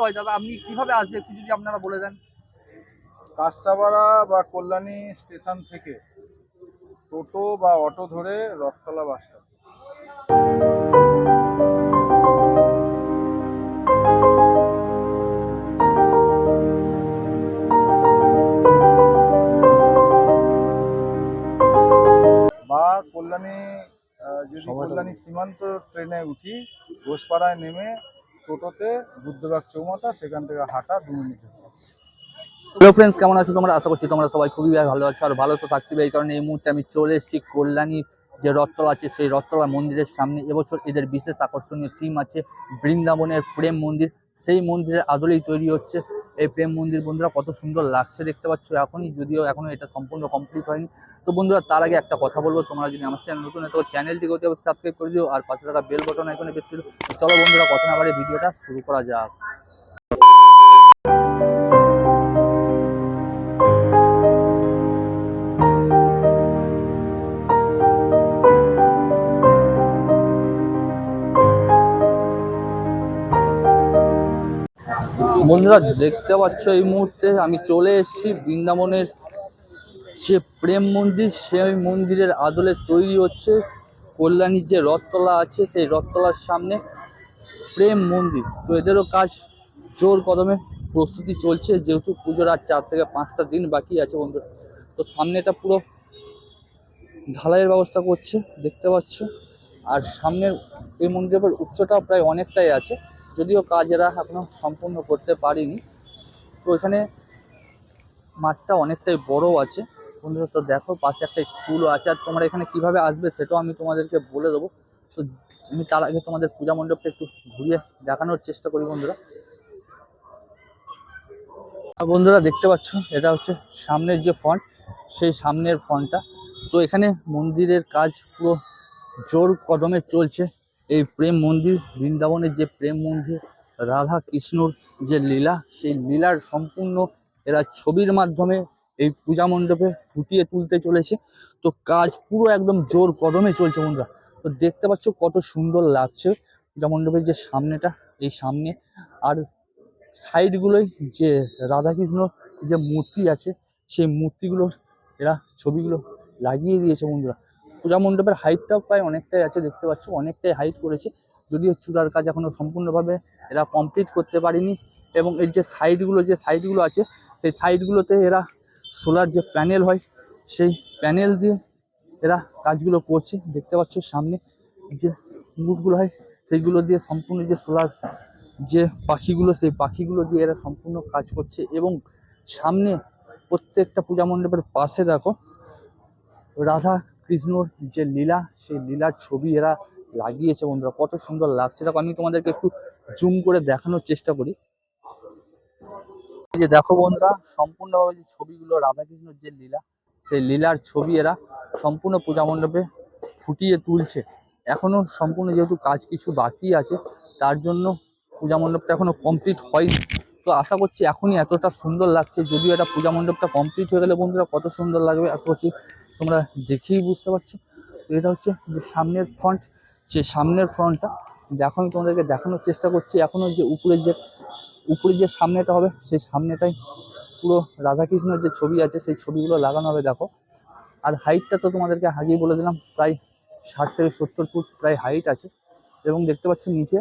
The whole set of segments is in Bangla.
হয় দাদা আপনি কীভাবে আসবে একটু যদি আপনারা বলে দেন। কাঁচরাপাড়া বা কল্যাণী স্টেশন থেকে টোটো বা অটো ধরে রথতলা বাস বা কল্যাণী যদি কল্যাণী সীমান্ত ট্রেনে উঠি ঘোষপাড়ায় নেমে টোটোতে বুদ্ধবাগ চৌমাথা, সেখান থেকে হাঁটা দু মিনিট। হ্যালো ফ্রেন্ডস কেমন আছো তোমরা? আশা করছি তোমরা সবাই খুবই ভালো আছো আর ভালো তো থাকতে এই কারণে এই মুহূর্তে আমি চলে এসেছি কল্যাণীর যে রথতলা আছে, সেই রথতলা মন্দিরের সামনে। এবছর এদের বিশেষ আকর্ষণীয় থিম আছে বৃন্দাবনের প্রেম মন্দির। সেই মন্দিরের আদলেই তৈরি হচ্ছে এই প্রেম মন্দির বন্ধুরা কত সুন্দর লাগছে দেখতে পাচ্ছ এখনই, যদিও এখনও এটা সম্পূর্ণ কমপ্লিট হয়নি। তো বন্ধুরা, তার আগে একটা কথা বলব, তোমরা যদি আমার চ্যানেল নতুন হয় তো চ্যানেলটিকে অতি সাবস্ক্রাইব করে দিও, আর পাশে থাকা বেল বটন এখানে বেশ কিছু চলো বন্ধুরা, কথা না পারে ভিডিওটা শুরু করা যাক। বন্ধুরা, দেখতে পাচ্ছ এই মুহূর্তে আমি চলে এসেছি বৃন্দাবনের যে প্রেম মন্দির, সেই মন্দিরের আদলে তৈরি হচ্ছে কল্যাণীর যে রথতলা আছে, সেই রথতলার সামনে প্রেম মন্দির। তো এদেরও কাজ জোর কদমে প্রস্তুতি চলছে, যেহেতু পুজোর আর চার থেকে পাঁচটা দিন বাকি আছে বন্ধুরা। তো সামনে সামনেটা পুরো ঢালাইয়ের ব্যবস্থা করছে, দেখতে পাচ্ছ। আর সামনের এই মন্দিরের উচ্চতা প্রায় অনেকটাই আছে। যদিও কাজ এরা এখনও সম্পূর্ণ করতে পারিনি। তো এখানে মাঠটা অনেকটাই বড় আছে। বন্ধুরা, তো দেখো, পাশে একটা স্কুলও আছে। আর তোমরা এখানে কীভাবে আসবে সেটাও আমি তোমাদেরকে বলে দেবো। তো আমি তার আগে তোমাদের পূজা মণ্ডপটা একটু ঘুরিয়ে দেখানোর চেষ্টা করি বন্ধুরা। বন্ধুরা, দেখতে পাচ্ছ, এটা হচ্ছে সামনের যে ফন্ট সেই সামনের ফন্টটা তো এখানে মন্দিরের কাজ পুরো জোর কদমে চলছে। এই প্রেম মন্দির, বৃন্দাবনের যে প্রেম মন্দির, রাধা কৃষ্ণর যে লীলা, সেই লীলার সম্পূর্ণ এরা ছবির মাধ্যমে এই পূজা মণ্ডপে ফুটিয়ে তুলতে চলেছে। তো কাজ পুরো একদম জোর কদমে চলছে বন্ধুরা। তো দেখতে পাচ্ছ কত সুন্দর লাগছে পূজা মণ্ডপের যে সামনেটা, এই সামনে। আর সাইডগুলোই যে রাধাকৃষ্ণ যে মূর্তি আছে, সেই মূর্তিগুলোর এরা ছবিগুলো লাগিয়ে দিয়েছে বন্ধুরা। পূজা মণ্ডপের হাইটটাও প্রায় অনেকটাই আছে, দেখতে পাচ্ছ, অনেকটাই হাইট করেছে। যদিও চূড়ার কাজ এখনও সম্পূর্ণভাবে এরা কমপ্লিট করতে পারেনি এবং এর যে সাইডগুলো যে সাইডগুলো আছে, সেই সাইডগুলোতে এরা সোলার যে প্যানেল হয়, সেই প্যানেল দিয়ে এরা কাজগুলো করছে। দেখতে পাচ্ছ সামনে যে মুটগুলো হয়, সেইগুলো দিয়ে সম্পূর্ণ যে সোলার যে পাখিগুলো, সেই পাখিগুলো দিয়ে এরা সম্পূর্ণ কাজ করছে এবং সামনে প্রত্যেকটা পূজা মণ্ডপের পাশে দেখো, রাধা কৃষ্ণর যে লীলা, সেই লীলার ছবি এরা লাগিয়েছে বন্ধুরা। কত সুন্দর লাগছে। দেখো, আমি তোমাদেরকে একটু জুম করে দেখানোর চেষ্টা করি। যে দেখো বন্ধুরা, সম্পূর্ণভাবে যে ছবিগুলো, রাধাকৃষ্ণর যে লীলা, সেই লীলার ছবি এরা সম্পূর্ণ পূজা মণ্ডপে ফুটিয়ে তুলছে। এখনও সম্পূর্ণ যেহেতু কাজ কিছু বাকি আছে, তার জন্য পূজা মণ্ডপটা এখনও কমপ্লিট হয়নি। তো আশা করছি এখনই এতটা সুন্দর লাগছে। যদিও এটা পূজা মণ্ডপটা কমপ্লিট হয়ে গেলে বন্ধুরা কত সুন্দর লাগবে, আশা করছি তোমরা দেখেই বুঝতে পারছ। তো এটা হচ্ছে যে সামনের ফ্রন্ট যে সামনের ফ্রন্টটা দেখো তোমাদেরকে দেখানোর চেষ্টা করছি, এখনও যে উপরের যে, উপরে যে সামনেটা হবে, সেই সামনেটাই পুরো রাধাকৃষ্ণের যে ছবি আছে, সেই ছবিগুলো লাগানো হবে, দেখো। আর হাইটটা তো তোমাদেরকে আগেই বলে দিলাম, প্রায় ষাট থেকে সত্তর ফুট প্রায় হাইট আছে। এবং দেখতে পাচ্ছ নিচে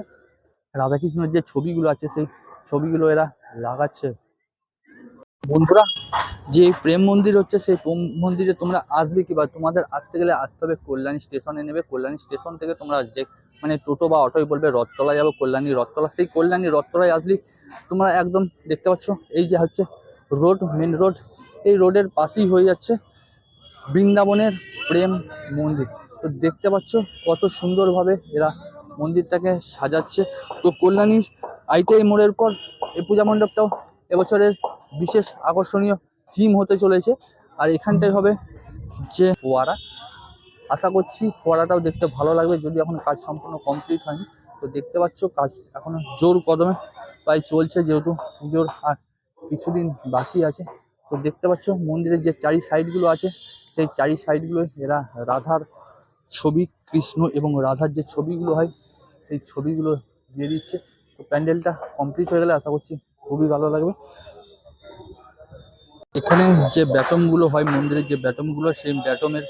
রাধাকৃষ্ণের যে ছবিগুলো আছে, সেই ছবিগুলো এরা লাগাচ্ছে। বন্ধুরা, যে প্রেম মন্দির হচ্ছে, সেই প্রেম মন্দিরে তোমরা আসবে কি বা তোমাদের আসতে গেলে আসতে হবে কল্যাণী স্টেশনে নেবে। কল্যাণী স্টেশন থেকে তোমরা যে মানে টোটো বা অটোই বলবে রথতলা যাব, কল্যাণী রথতলা। সেই কল্যাণী রথতলায় আসলে তোমরা একদম দেখতে পাচ্ছ, এই যে হচ্ছে রোড মেন রোড এই রোডের পাশেই হয়ে যাচ্ছে বৃন্দাবনের প্রেম মন্দির। তো দেখতে পাচ্ছ কত সুন্দরভাবে এরা মন্দিরটাকে সাজাচ্ছে। তো কল্যাণীর আইটিআই মোড়ের পর এই পূজা মণ্ডপটাও এবছরের বিশেষ আকর্ষণীয় থিম হতে চলেছে। আর এখানটাই হবে যে ফোয়ারা। আশা করছি ফোয়ারাটাও দেখতে ভালো লাগবে। যদি এখন কাজ সম্পূর্ণ কমপ্লিট হয়নি, তো দেখতে পাচ্ছ কাজ এখনও জোর কদমে প্রায় চলছে, যেহেতু পুজোর আর কিছুদিন বাকি আছে। তো দেখতে পাচ্ছ মন্দিরের যে চারি সাইডগুলো আছে, সেই চারি সাইডগুলো এরা রাধার ছবি, কৃষ্ণ এবং রাধার যে ছবিগুলো হয়, সেই ছবিগুলো দিয়ে দিচ্ছে। তো প্যান্ডেলটা কমপ্লিট হয়ে গেলে আশা করছি খুবই ভালো লাগবে। এখানে যে ব্যাটমগুলো হয়, মন্দিরের যে ব্যাটমগুলো সেই ব্যাটমের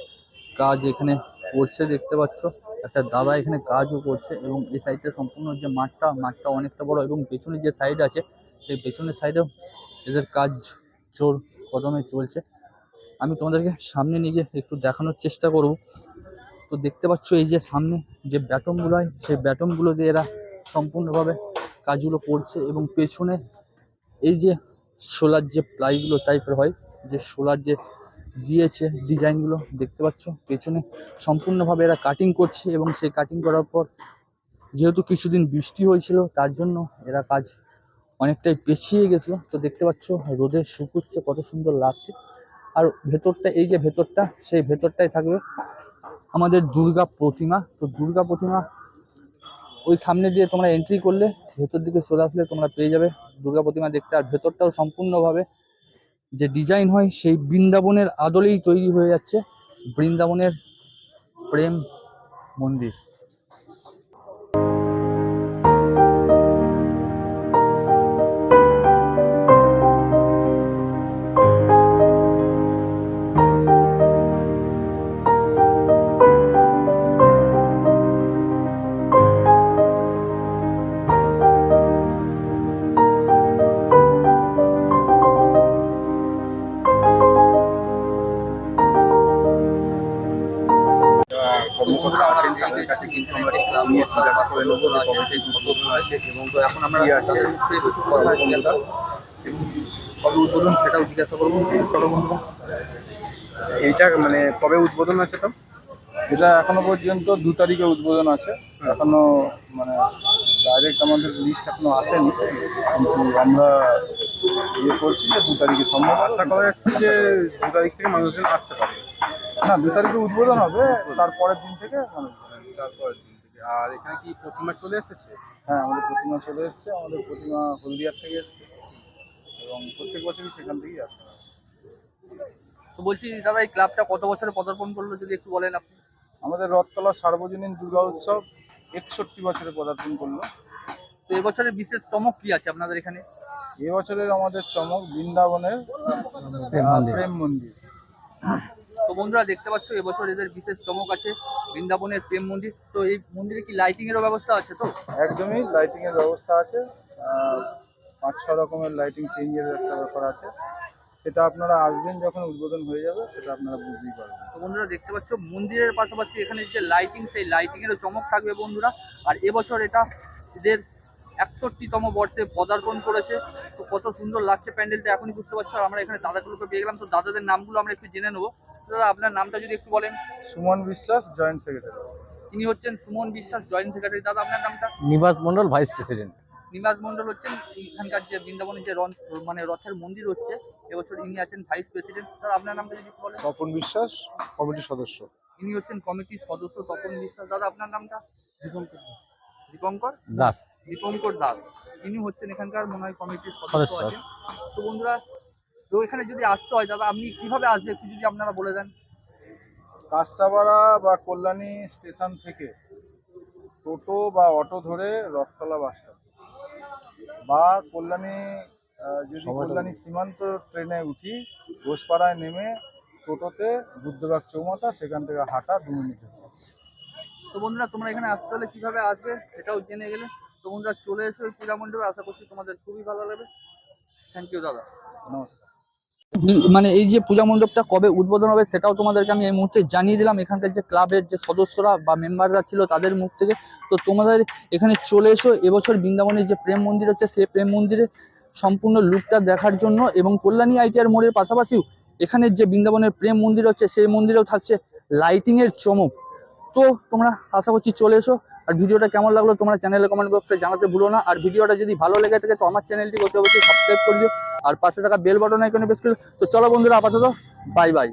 কাজ এখানে করছে, দেখতে পাচ্ছ। একটা দাদা এখানে কাজও করছে এবং এই সাইডটা সম্পূর্ণ যে মাঠটা মাঠটা অনেকটা বড় এবং পেছনে যে সাইড আছে, সেই পেছনের সাইডেও এদের কাজ জোর কদমে চলছে। আমি তোমাদেরকে সামনে নিয়ে একটু দেখানোর চেষ্টা করব। তো দেখতে পাচ্ছ এই যে সামনে যে ব্যাটমগুলো হয়, সেই ব্যাটমগুলো দিয়ে এরা সম্পূর্ণভাবে কাজগুলো করছে এবং পেছনে এই যে সোলার যে প্লাইগুলো টাইপের হয়, যে সোলার যে দিয়েছে ডিজাইনগুলো দেখতে পাচ্ছ? পেছনে সম্পূর্ণভাবে এরা কাটিং করছে এবং সেই কাটিং করার পর যেহেতু কিছুদিন বৃষ্টি হয়েছিল, তার জন্য এরা কাজ অনেকটাই পেছিয়ে গেছিল। তো দেখতে পাচ্ছ, রোদে শুকুচ্ছে, কত সুন্দর লাগছে। আর ভেতরটা, এই যে ভেতরটা, সেই ভেতরটাই থাকবে আমাদের দুর্গা প্রতিমা। তো দুর্গা প্রতিমা ওই সামনে দিয়ে তোমরা এন্ট্রি করলে, ভেতর দিকে চলে আসলে তোমরা পেয়ে যাবে। দুর্গা প্রতিমা দেখতে। আর ভেতরটাও সম্পূর্ণভাবে যে ডিজাইন হয়, সেই বৃন্দাবনের আদলেই তৈরি হয়ে যাচ্ছে। বৃন্দাবনের প্রেম মন্দির। আমরা পেয়ে গেছি এখানে একটি এবং তো এখন আমরা তাদের মুখ থেকে জিজ্ঞাসা এবং কবে উদ্বোধন সেটাও জিজ্ঞাসা করব। চলো বন্ধুরা। এইটা মানে কবে উদ্বোধন আছে তো? এটা এখনও পর্যন্ত দু তারিখে উদ্বোধন আছে। এখনও মানে ডাইরেক্ট আমাদের লিস্ট এখনও আসেনি। কিন্তু আমরা ইয়ে করছি যে দু তারিখে সম্ভব। আশা করা যাচ্ছে যে দু তারিখ থেকে মানুষজন আসতে পারে না দু তারিখে উদ্বোধন হবে তারপরের দিন থেকে মানুষ তারপর আর এখানে কি প্রতিমা চলে এসেছে? হ্যাঁ আমাদের প্রতিমা চলে এসছে আমাদের প্রতিমা হলদিয়ার থেকে এসছে এবং প্রত্যেক বছরই সেখান থেকেই আসে। তো বলছি দাদা এই ক্লাবটা কত বছরে পদার্পণ করল যদি একটু বলেন আপনি? আমাদের রথতলা সার্বজনীন দুর্গা উৎসব একষট্টি বছরে পদার্পণ করল। তো এবছরের বিশেষ চমক কি আছে আপনাদের এখানে? এবছরের আমাদের চমক বৃন্দাবনের প্রেম মন্দির। তো বন্ধুরা দেখতে পাচ্ছ এবছর এদের বিশেষ চমক আছে বৃন্দাবনের প্রেম মন্দির। তো এই মন্দিরে কি লাইটিং এরও ব্যবস্থা আছে তো? একদমই লাইটিং এর ব্যবস্থা আছে। পাঁচ ছ রকমের লাইটিং চেঞ্জের একটা ব্যাপার আছে। সেটা আপনারা আসবেন যখন উদ্বোধন হয়ে যাবে সেটা আপনারা বুঝতেই পারবেন। তো বন্ধুরা দেখতে পাচ্ছ মন্দিরের পাশাপাশি এখানে যে লাইটিং সেই লাইটিং এরও চমক থাকবে বন্ধুরা। আর এবছর এটা এদের একষট্টিতম বর্ষে পদার্পণ করেছে। তো কত সুন্দর লাগছে প্যান্ডেলটা এখনই বুঝতে পারছ। আর আমরা এখানে দাদাগুলোকে পেয়ে গেলাম। তো দাদাদের নামগুলো আমরা একটু জেনে নেব। দাদা আপনার নামটা যদি একটু বলেন। সুমন বিশ্বাস জয়েন্ট সেক্রেটারি। তিনি হচ্ছেন সুমন বিশ্বাস জয়েন্ট সেক্রেটারি। দাদা আপনার নামটা? নিবাস মন্ডল ভাইস প্রেসিডেন্ট। নিবাস মন্ডল হচ্ছেন এখানকার যে বৃন্দাবনের যে রথ মানে রথের মন্দির হচ্ছে এবছর ইনি আছেন ভাইস প্রেসিডেন্ট। দাদা আপনার নামটা যদি একটু বলেন। তপন বিশ্বাস কমিটির সদস্য। ইনি হচ্ছেন কমিটির সদস্য তপন বিশ্বাস। দাদা আপনার নামটা? দীপঙ্কর দীপঙ্কর? দাস। দীপঙ্কর দাস। ইনি হচ্ছেন এখানকার মনে হয় কমিটির সদস্য সদস্য। আছেন। তো বন্ধুরা তো এখানে যদি আসতে হয় দাদা আপনি কীভাবে আসবে একটু যদি আপনারা বলে দেন? কাঁচাপাড়া বা কল্যাণী স্টেশন থেকে টোটো বা অটো ধরে রথতলা বাস স্ট্যান্ড বা কল্যাণী যদি কল্যাণী সীমান্ত ট্রেনে উঠি ঘোষপাড়ায় নেমে টোটোতে বুদ্ধবাগ চৌমাথা সেখান থেকে হাঁটা দু মিনিটের পথ। তো বন্ধুরা তোমরা এখানে আসতে হলে কীভাবে আসবে সেটাও জেনে গেলে। তো বন্ধুরা চলে এসো পূজা মণ্ডপে। আশা করছি তোমাদের খুবই ভালো লাগবে। থ্যাংক ইউ দাদা। নমস্কার। মানে এই যে পূজা মণ্ডপটা কবে উদ্বোধন হবে সেটাও তোমাদেরকে আমি এই মুহূর্তে জানিয়ে দিলাম। এখানকার যে ক্লাবের যে সদস্যরা বা মেম্বাররা ছিল তাদের মুখ থেকে। তো তোমাদের এখানে চলে এসো। এবছর বৃন্দাবনের যে প্রেম মন্দির হচ্ছে সেই প্রেম মন্দিরে সম্পূর্ণ লুকটা দেখার জন্য এবং কল্যাণী আইটিআর মোড়ের পাশাপাশিও এখানে যে বৃন্দাবনের প্রেম মন্দির হচ্ছে সেই মন্দিরেও থাকছে লাইটিং এর চমক। তো তোমরা আশা করছি চলে এসো। আর ভিডিওটা কেমন লাগল তোমরা চ্যানেলে কমেন্ট বক্সে জানাতে ভুলো না। আর ভিডিওটা যদি ভালো লেগে থাকে তো আমার চ্যানেলটি অতি অবশ্যই সাবস্ক্রাইব করে দিও। আর পাশে থাকা বেল বাটন আইকনে প্রেস করে তো চলো বন্ধুরা আপাতত বাই বাই